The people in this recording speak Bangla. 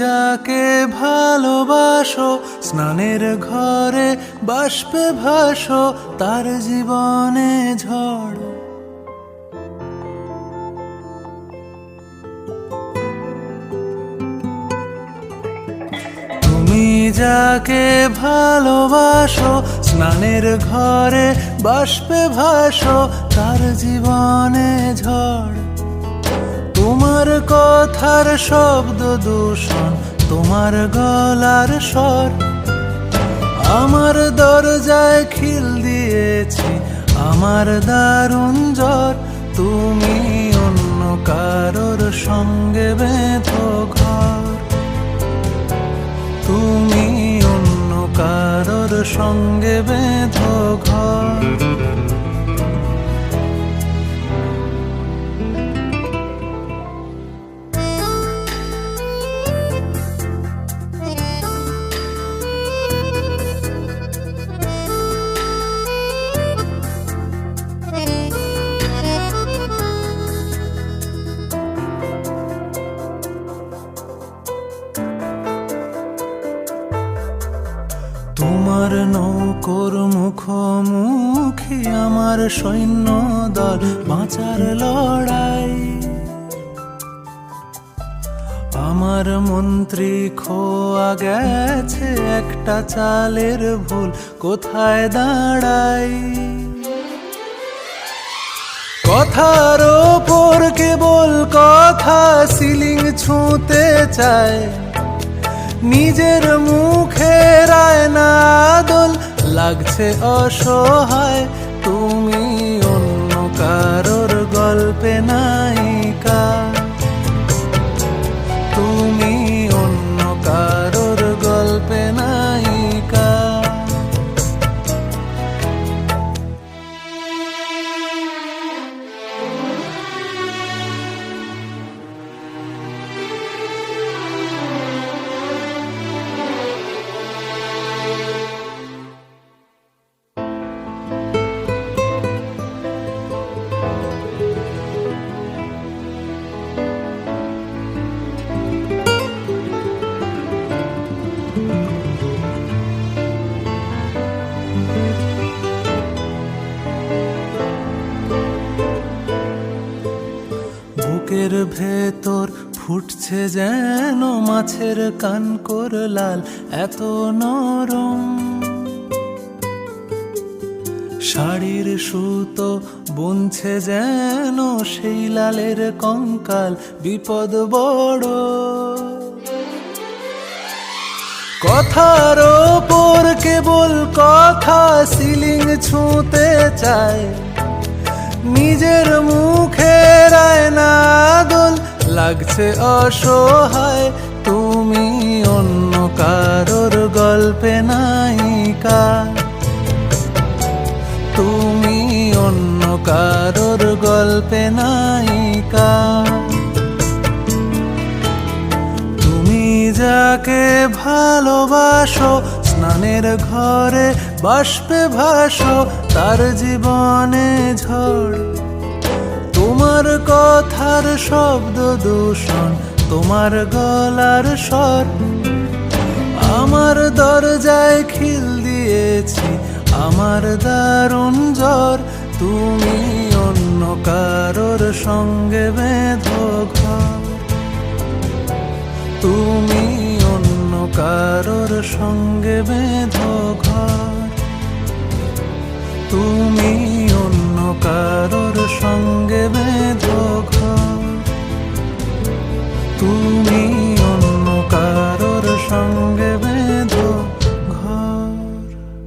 যাকে ভালোবাসো, স্নানের ঘরে বাষ্পে ভাসো, তার জীবনে ঝড়। যাকে ভালোবাসো, স্নানের ঘরে বাষ্পে ভাসো, তার জীবনে ঝড়। তোমার কথার শব্দ দূষণ, তোমার গলার স্বর। আমার দরজায় খিল দিয়েছি, আমার দারুণ জ্বর। তুমি অন্য কারোর সঙ্গে বেঁধো ঘর। তুমি অন্য কারোর সঙ্গে বেঁধো ঘর। তোমার নৌকর মুখোমুখি আমার সৈন্য দল বাঁচার লড়াই। আমার মন্ত্রী খোয়া গেছে একটা চালের ভুল, কোথায় দাঁড়াই? কথার ওপর কেবল কথা, সিলিং ছুঁতে চায় নিজের মুখে রায়না দোল লাগছে অসহায় তুমি অন্য কারোর গল্পে নায়িকা বুকের ভেতর ফুটছে যেন মাছের কানকর লাল, এত নরম। শাড়ির সুতো বুনছে যেন সেই লালের কঙ্কাল, বিপদ বড়। কথার ওপর কেবল কথা, সিলিং ছুঁতে চায়। নিজের মুখে রায়না দোল লাগছে অসহায়, তুমি অন্য কারোর গল্পে নায়িকা। তুমি অন্য কারোর গল্পে নায়িকা। তুমি যাকে ভালোবাসো স্নানের ঘরে বাষ্পে ভাসো, তার জীবনে ঝড়। তোমার কথার শব্দ দূষণ, তোমার গলার স্বর। আমার দরজায় খিল দিয়েছি, আমার দারুণ জ্বর। তুমি অন্য কারোর সঙ্গে বেঁধো ঘর। তুমি কারোর সঙ্গে বেঁধো ঘর। তুমি অন্য কারও